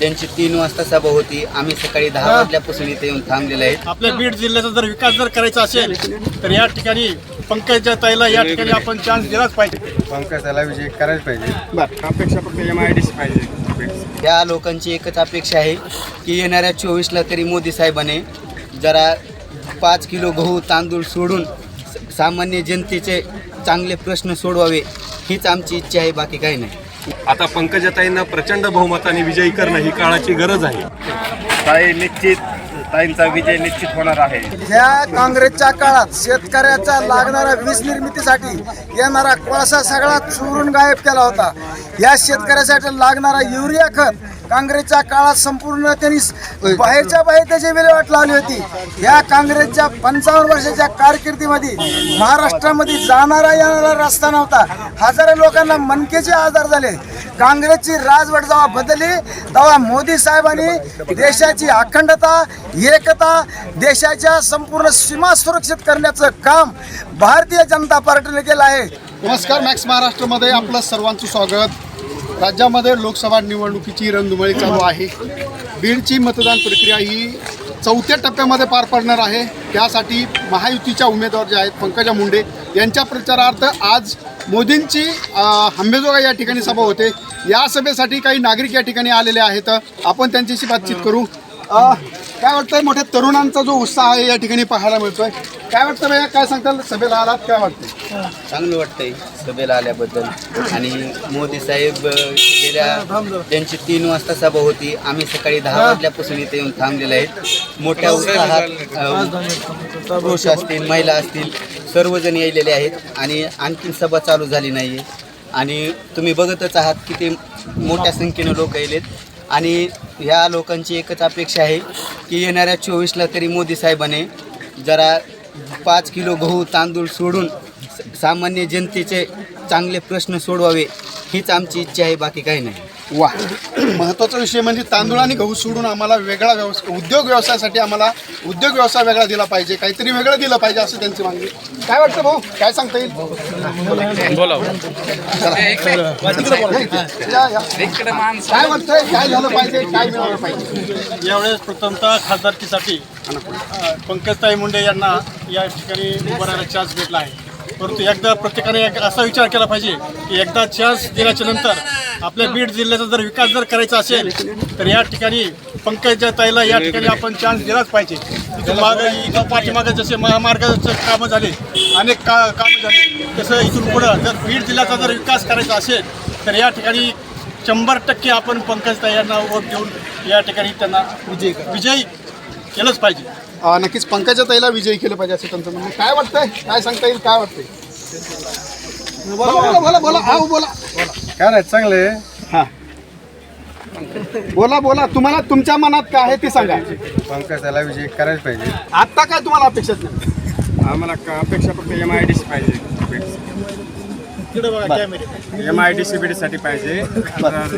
त्यांची तीन वाजता सभा होती. आम्ही सकाळी दहा वाजल्यापासून इथे येऊन थांबलेले आहेत. आपल्या बीड जिल्ह्याचा जर विकास जर करायचा असेल तर या ठिकाणी पंकजा ताईला या ठिकाणी आपण चान्स दिलाच पाहिजे. पंकजाला विजय करायला पाहिजे. अपेक्षा फक्त एम आय डी सी पाहिजे. या लोकांची एकच अपेक्षा आहे की येणाऱ्या चोवीसला तरी मोदी साहेबाने जरा पाच किलो गहू तांदूळ सोडून सामान्य जनतेचे चांगले प्रश्न सोडवावे हीच आमची इच्छा आहे. बाकी काही नाही. आता पंकजाताईंना प्रचंड बहुमताने विजयी करणं ही काळाची गरज आहे. ताई निश्चित ताईंचा विजय निश्चित होणार आहे. ह्या काँग्रेसच्या काळात शेतकऱ्याचा लागणारा वीज निर्मितीसाठी येणारा कोळसा सगळा चुरून गायब केला होता. या शेतकऱ्यासाठी लागणारा युरिया खत काँग्रेसच्या काळात संपूर्ण त्यांनी बाहेरच्या बाहेर त्याची विल्हेवाट लावली होती. या काँग्रेसच्या पंचावन्न वर्षाच्या कारकिर्दीमध्ये महाराष्ट्रामध्ये जाणारा येणारा रस्ता नव्हता. हजारो लोकांना मनकेचे आजार झाले. काँग्रेसची राजवट जेव्हा बदलली. तेव्हा मोदी साहेबांनी देशाची अखंडता एकता देशाच्या संपूर्ण सीमा सुरक्षित करण्याचं काम भारतीय जनता पार्टीने केलं आहे. नमस्कार मॅक्स महाराष्ट्रामध्ये आपलं सर्वांचं स्वागत. राज्यामध्ये लोकसभा निवडणुकीची रणधुमाळी चालू आहे. बीडची मतदान प्रक्रिया ही चौथ्या टप्प्यामध्ये पार पडणार आहे. त्यासाठी महायुतीच्या उमेदवार जे आहेत पंकजा मुंडे यांच्या प्रचारार्थ आज मोदींची अ, हंबेजोगा या ठिकाणी सभा होते. या सभेसाठी काही नागरिक या ठिकाणी आलेले आहेत. आपण त्यांच्याशी बातचीत करू. काय वाटतंय मोठ्या तरुणांचा जो उत्साह आहे या ठिकाणी पाहायला मिळतोय? काय वाटतं भैया काय सांगताल? सभेला आलात काय वाटतंय? चांगलं वाटतंय सभेला आल्याबद्दल. आणि मोदी साहेब गेल्या त्यांची तीन वाजता सभा होती. आम्ही सकाळी दहा वाजल्यापासून इथे येऊन थांबलेले आहेत. मोठ्या उत्साहात अ, पुरुष असतील महिला असतील सर्वजण येलेले आहेत. आणि आणखीन सभा चालू झाली नाही आहे आणि तुम्ही बघतच आहात किती मोठ्या संख्येनं लोक येलेत आणि ह्या लोकांची एकच अपेक्षा आहे की येणाऱ्या चोवीसला तरी मोदी साहेबाने जरा पाच किलो गहू तांदूळ सोडून स- सामान्य जनतेचे चांगले प्रश्न सोडवावे हीच आमची इच्छा आहे बाकी काही नाही. वा. महत्त्वाचा विषय म्हणजे तांदूळ आणि गहू सोडून आम्हाला वेगळा व्यवसाय उद्योग व्यवसायासाठी आम्हाला उद्योग व्यवसाय वेगळा दिला पाहिजे काहीतरी वेगळं दिलं पाहिजे असं त्यांची मागणी. काय वाटतं भाऊ? काय सांगता येईल. काय वाटतंय? काय झालं पाहिजे? काय मिळालं पाहिजे? यावेळेस प्रथमतः खासदारकीसाठी पंकजताई मुंडे यांना या ठिकाणी उभं राहायला चान्स भेटला आहे. परंतु एकदा प्रत्येकाने एक असा विचार केला पाहिजे की एकदा चान्स दिल्याच्या नंतर आपल्या बीड जिल्ह्याचा जर विकास जर करायचा असेल तर या ठिकाणी पंकजा ताईला या ठिकाणी आपण चान्स दिलाच पाहिजे इथं मागं पाठीमागं जसे महामार्गाचं कामं झाले अनेक का कामं झाले तसं इथून पुढं जर बीड जिल्ह्याचा जर विकास करायचा असेल तर या ठिकाणी शंभर टक्के आपण पंकजताई यांना वोट देऊन या ठिकाणी त्यांना विजय. विजयी केलंच पाहिजे. अं, नक्कीच पंकजा ताईला विजयी केलं पाहिजे असं त्यांचं म्हणणं आहे. काय वाटतंय? काय सांगता येईल? काय वाटतंय? बोला बोला बोला बोला आहो बोला काय नाही चांगलं आहे. हा. बोला बोला. तुम्हाला तुमच्या मनात काय आहे ते सांगा. पंकजाला विजय करायला पाहिजे. आता काय तुम्हाला अपेक्षित नाही? आम्हाला का अपेक्षा फक्त एम आय डी सी पाहिजे. M I D C B साठी पाहिजे.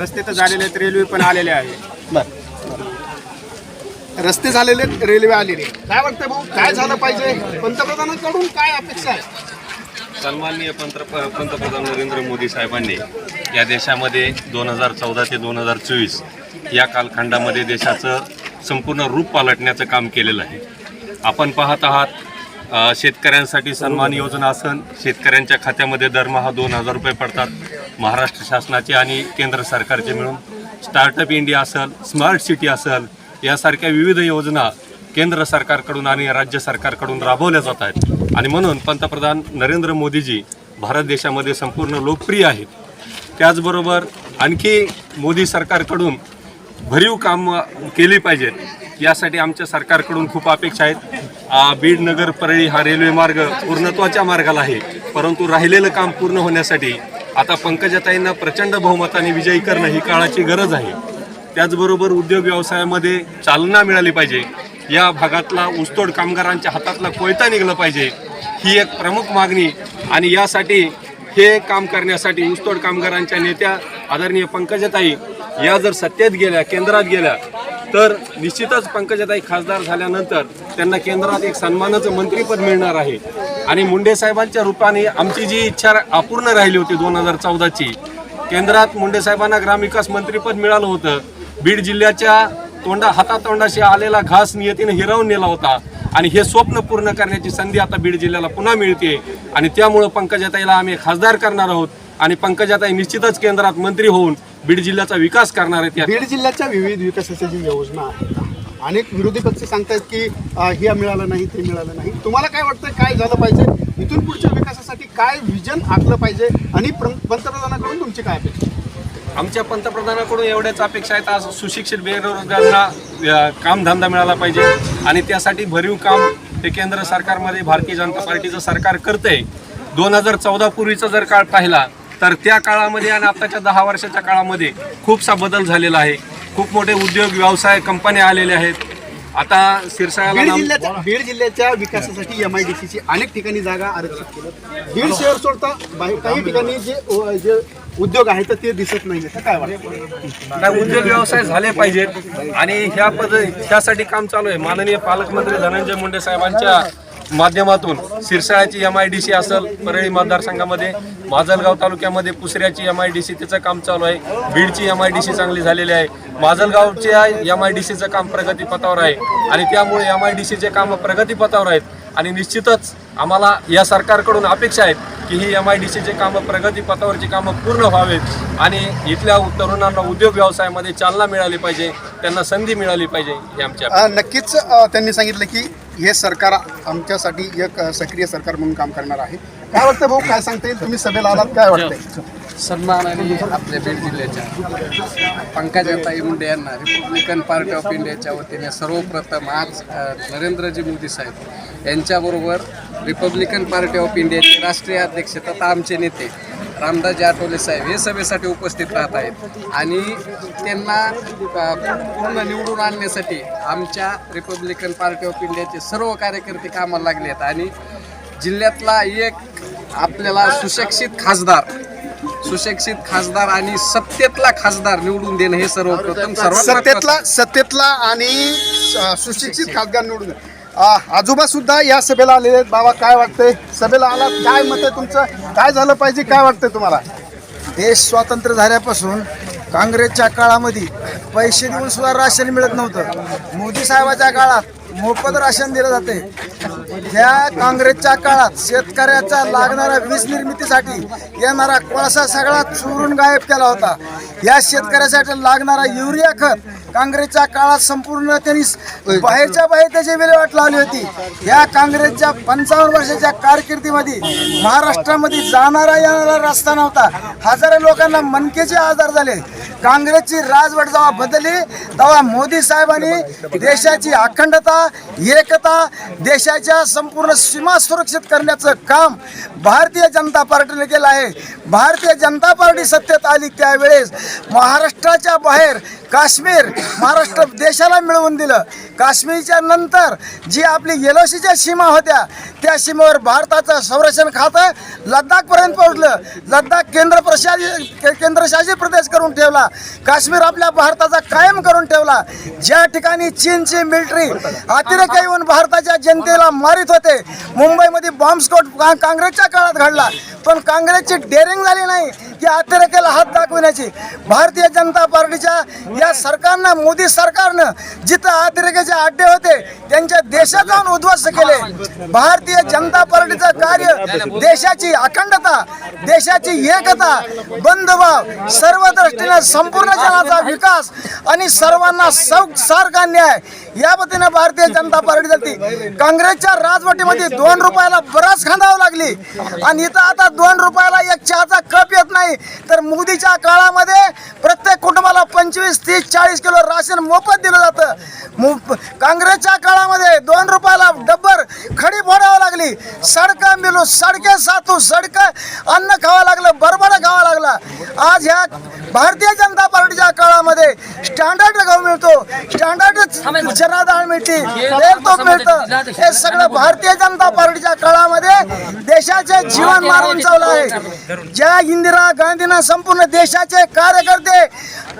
रस्ते तर झालेले आहेत रेल्वे पण आलेले आहे. रस्ते झालेले आहेत, रेल्वे आलेली आहे. काय वाटतंय भाऊ? काय झालं पाहिजे? पंतप्रधानांकडून काय अपेक्षा आहे? सन्माननीय पंत पंतप्रधान नरेंद्र मोदी साहेबांनी या देशामध्ये दोन हजार चौदा ते दोन हजार चोवीस या कालखंडामध्ये देशाचं संपूर्ण रूप पालटण्याचं काम केलेलं आहे. आपण पाहत आहात शेतकऱ्यांसाठी सन्मान योजना असन शेतकऱ्यांच्या खात्यामध्ये दरमहा दोन हजार रुपये पडतात महाराष्ट्र शासनाचे आणि केंद्र सरकारचे मिळून. स्टार्टअप इंडिया असेल स्मार्ट सिटी असेल यासारख्या विविध योजना केंद्र सरकारकडून आणि राज्य सरकारकडून राबवल्या जात आहेत. आणि म्हणून पंतप्रधान नरेंद्र मोदीजी भारत देशामध्ये संपूर्ण लोकप्रिय आहेत. त्याचबरोबर आणखी मोदी सरकारकडून भरीव काम केली पाहिजेत. यासाठी आमच्या सरकारकडून खूप अपेक्षा आहेत. बीड नगर परळी हा रेल्वे मार्ग पूर्णत्वाच्या मार्गाला आहे. परंतु राहिलेलं काम पूर्ण होण्यासाठी आता पंकजाताईंना प्रचंड बहुमताने विजयी करणं ही काळाची गरज आहे. त्याचबरोबर उद्योग व्यवसायामध्ये चालना मिळाली पाहिजे. या भागातला ऊसतोड कामगारांच्या हातातला कोयता निघलं पाहिजे. ही एक प्रमुख मागणी आणि यासाठी हे काम करण्यासाठी ऊसतोड कामगारांच्या नेत्या आदरणीय पंकजाताई या जर सत्तेत गेल्या केंद्रात गेल्या तर निश्चितच पंकजाताई खासदार झाल्यानंतर त्यांना केंद्रात एक सन्मानाचं मंत्रीपद मिळणार आहे. आणि मुंडे साहेबांच्या रूपाने आमची जी इच्छा अपूर्ण राहिली होती दोन हजार चौदाची केंद्रात मुंडे साहेबांना ग्रामविकास मंत्रीपद मिळालं होतं. बीड जिल्ह्याच्या तोंडा हातातोंडाशी आलेला घास नियतीने हिरावून नेला होता. आणि हे स्वप्न पूर्ण करण्याची संधी आता बीड जिल्ह्याला पुन्हा मिळते. आणि त्यामुळं पंकजाताईला आम्ही खासदार करणार आहोत. आणि पंकजाताई निश्चितच केंद्रात मंत्री होऊन बीड जिल्ह्याचा विकास करणार आहेत बीड जिल्ह्याच्या विविध विकासाच्या जी योजना आहेत अनेक विरोधी पक्ष सांगतायत की हे मिळालं नाही ते मिळालं नाही. तुम्हाला काय वाटतं काय झालं पाहिजे? इथून पुढच्या विकासासाठी काय विजन आखलं पाहिजे? आणि प्र- पंतप्रधानाकडून तुमची काय अपेक्षा? आमच्या पंतप्रधानाकडून एवढ्याच अपेक्षा आहेत. आज सुशिक्षित बेरोजगारांना कामधंदा मिळाला पाहिजे. आणि त्यासाठी भरीव काम हे केंद्र सरकारमध्ये भारतीय जनता पार्टीचं सरकार करतंय. दोन हजार चौदा पूर्वीचा जर काळ पाहिला तर त्या काळामध्ये आणि आताच्या दहा वर्षाच्या काळामध्ये खूपसा बदल झालेला आहे. खूप मोठे उद्योग व्यवसाय कंपन्या आलेल्या आहेत. आता सिरसाळ्याला बीड जिल्ह्याच्या बीड जिल्ह्याच्या विकासासाठी एम आय डी सीची अनेक ठिकाणी जागा आरक्षित केलं. बीड शहर सोडता काही ठिकाणी जे जे उद्योग आहेत ते दिसत नाही काय वाटतं? उद्योग व्यवसाय झाले पाहिजेत आणि ह्या पद ह्यासाठी काम चालू आहे. माननीय पालकमंत्री धनंजय मुंडे साहेबांच्या माध्यमातून सिरसाळ्याची एम आय डी सी असेल परळी मतदारसंघामध्ये माजलगाव तालुक्यामध्ये पुसऱ्याची एम आय डी सी तिचं काम चालू आहे. बीडची एम आय डी सी चांगली झालेली आहे. माजलगावच्या एम आय डी सीचं काम प्रगतीपथावर आहे. आणि त्यामुळे एम आय डी सीचे कामं प्रगतीपथावर आहेत. आणि निश्चितच आम्हाला या सरकारकडून अपेक्षा आहेत की ही एम आय डी सीचे कामं प्रगतीपथावरची कामं पूर्ण व्हावेत आणि इथल्या तरुणांना उद्योग व्यवसायामध्ये चालना मिळाली पाहिजे त्यांना संधी मिळाली पाहिजे ही आमची अपेक्षा अ, नक्कीच त्यांनी सांगितलं की हे सरकार आमच्यासाठी एक सक्रिय सरकार म्हणून काम करणार आहे. काय वाटतं भाऊ? काय सांगता येईल? तुम्ही सभेला आलात काय वाटतंय? सन्मानाने आपल्या बीड जिल्ह्याच्या पंकजाताई मुंडे यांना रिपब्लिकन पार्टी ऑफ इंडियाच्या वतीने सर्वप्रथम आज नरेंद्रजी मोदी साहेब यांच्याबरोबर रिपब्लिकन पार्टी ऑफ इंडियाचे राष्ट्रीय अध्यक्ष तथा आमचे नेते रामदासजी आठवले साहेब हे सभेसाठी उपस्थित राहत आहेत. आणि त्यांना पूर्ण निवडून आणण्यासाठी आमच्या रिपब्लिकन पार्टी ऑफ इंडियाचे सर्व कार्यकर्ते कामाला लागले आहेत. आणि जिल्ह्यातला एक आपल्याला सुशिक्षित खासदार सुशिक्षित खासदार आणि सत्तेतला खासदार निवडून देणं हे सर्वप्रथम सर्वात सत्तेतला सत्तेतला आणि सुशिक्षित खासदार निवडून आजोबा सुद्धा या सभेला आलेले आहेत. बाबा काय वाटतंय? सभेला आलात. काय मत आहे तुमचं? काय झालं पाहिजे? काय वाटतंय तुम्हाला? देश स्वातंत्र्य झाल्यापासून काँग्रेसच्या काळामध्ये पैसे देऊन सुद्धा राशन मिळत नव्हतं. मोदी साहेबाच्या काळात मोफत राशन दिलं जाते. त्या काँग्रेसच्या काळात शेतकऱ्याचा लागणारा वीज निर्मितीसाठी येणारा कोळसा सगळा चोरून गायब केला होता. या शेतकऱ्यासाठी लागणारा युरिया खत काँग्रेसच्या काळात संपूर्ण त्यांनी बाहेरच्या बाहेर त्याची विल्हेवाट लावली होती. या काँग्रेसच्या पंचावन्न वर्षाच्या कारकिर्दीमध्ये महाराष्ट्रामध्ये जाणारा येणारा रस्ता नव्हता. हजारो लोकांना मनकेचे आजार झाले. काँग्रेसची राजवट जेव्हा बदलली तेव्हा मोदी साहेबांनी देशाची अखंडता एकता देशाच्या संपूर्ण सीमा सुरक्षित करण्याचं काम भारतीय जनता पार्टीने केलं आहे. भारतीय जनता पार्टी सत्तेत आली त्यावेळेस महाराष्ट्राच्या बाहेर काश्मीर महाराष्ट्र देशाला मिळवून दिलं. काश्मीरच्या नंतर जी आपली येलोशीच्या सीमा होत्या त्या सीमेवर भारताचं संरक्षण खातं लद्दाखपर्यंत पोहोचलं. लद्दाख केंद्र प्रशासित केंद्रशासित प्रदेश करून ठेवला. काश्मीर आपल्या भारताचा कायम करून ठेवला. ज्या ठिकाणी चीनची मिलिटरी अतिरेक येऊन भारताच्या जनतेला मारित होते मुंबईमध्ये बॉम्बस्फोट काँग्रेसच्या काळात घडला. पण काँग्रेसची डेअरिंग झाली नाही की अतिरेकाला हात दाखविण्याची. भारतीय जनता पार्टीच्या या सरकारनं मोदी सरकारनं जिथं अतिरेकाचे अड्डे होते त्यांच्या देशात जाऊन उद्ध्वस्त केले. भारतीय जनता पार्टीचं कार्य देशाची अखंडता देशाची एकता बंधुभाव सर्व दृष्टीने संपूर्ण जनाचा विकास आणि सर्वांना सौ सारखा न्याय या वतीने भारतीय जनता पार्टी जाते काँग्रेसच्या राजवटीमध्ये दोन रुपयाला बराच खांदावं लागली. आणि इथं आता दोन रुपयाला एक चहाचा कप येत नाही. तर मोदीच्या काळामध्ये प्रत्येक कुटुंबाला पंचवीस तीस चाळीस किलो राशन मोफत दिलं जातं. काँग्रेसच्या काळामध्ये दोन रुपयाला डब्बर खडी फोडावं लागली. सडकं मिळू सडके साथू सडकं. अन्न खावं लागलं बरोबर खावा लागला. आज ह्या भारतीय जनता पार्टीच्या काळामध्ये स्टँडर्ड गाव मिळतो. स्टँडर्ड चना मिळते. मिळतं. हे सगळं भारतीय जनता पार्टीच्या काळामध्ये देशाचे जीवन मारून चावलं आहे. ज्या इंदिरा गांधीनं संपूर्ण देशाचे कार्यकर्ते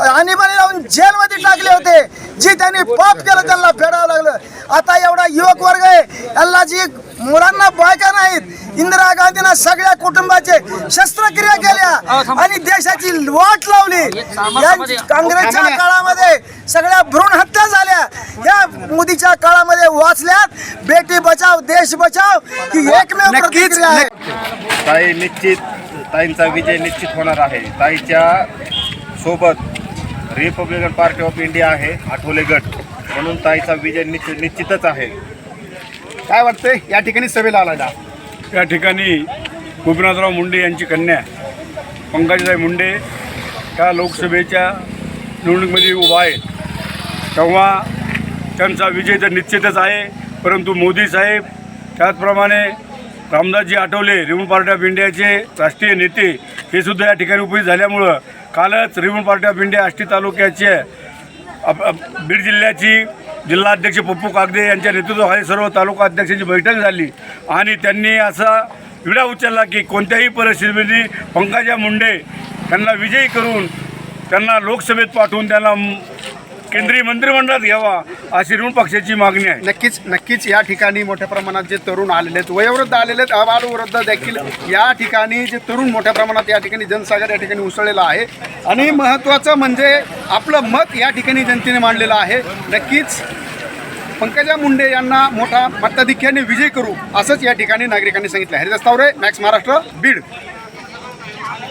आणीबाणी लावून जेलमध्ये टाकले होते जी त्यांनी पाप केलं त्यांना फेडावं लागलं. आता एवढा युवक वर्ग आहे यांना जी मुलांना बायका नाहीत. इंदिरा गांधीनं सगळ्या कुटुंबाचे शस्त्रक्रिया केल्या आणि देशाची वाट लावली. या काँग्रेसच्या काळामध्ये सगळ्या भ्रूण हत्या झाल्या. या मोदीच्या काळामध्ये वाचल्यात बेटी बचाव देश बचाव ही एकमेव प्रतिक्रिया आहे. ताई निश्चित ताईंचा विजय निश्चित होणार आहे. ताईच्या सोबत रिपब्लिकन पार्टी ऑफ इंडिया आहे आठवले गट. म्हणून ताईचा विजय निश्चित निश्चितच आहे. काय वाटतंय? या ठिकाणी सभेला आला या ठिकाणी गोपीनाथराव मुंडे यांची कन्या पंकजाई मुंडे त्या लोकसभेच्या निवडणुकीमध्ये उभा आहेत तेव्हा त्यांचा विजय तर निश्चितच आहे परंतु मोदी साहेब त्याचप्रमाणे रामदासजी आठवले रिमून पार्टी ऑफ इंडियाचे राष्ट्रीय नेते हे सुद्धा या ठिकाणी उपस्थित झाल्यामुळं कालच रिमून पार्टी ऑफ इंडिया आष्टी तालुक्याचे अप- बीड जिल्ह्याची जिल्हाध्यक्ष पप्पू कागदे यांच्या नेतृत्वाखाली सर्व तालुका अध्यक्षांची बैठक झाली. आणि त्यांनी असा विडा उचलला की कोणत्याही परिस्थितीमध्ये पंकजा मुंडे त्यांना विजयी करून त्यांना लोकसभेत पाठवून त्यांना केंद्रीय मंत्रिमंडळात घ्यावा अशी ऋण पक्षाची मागणी आहे. नक्कीच नक्कीच या ठिकाणी मोठ्या प्रमाणात जे तरुण आलेले आहेत वयोवृद्ध आलेले आहेत अबालवृद्ध देखील या ठिकाणी जे तरुण मोठ्या प्रमाणात या ठिकाणी जनसागर या ठिकाणी उसळलेला आहे. आणि महत्त्वाचं म्हणजे आपलं मत या ठिकाणी जनतेने मांडलेलं आहे. नक्कीच पंकजा मुंडे यांना मोठा मताधिक्याने विजय करू असंच या ठिकाणी नागरिकांनी सांगितलं हरिदास तावरे मॅक्स महाराष्ट्र बीड.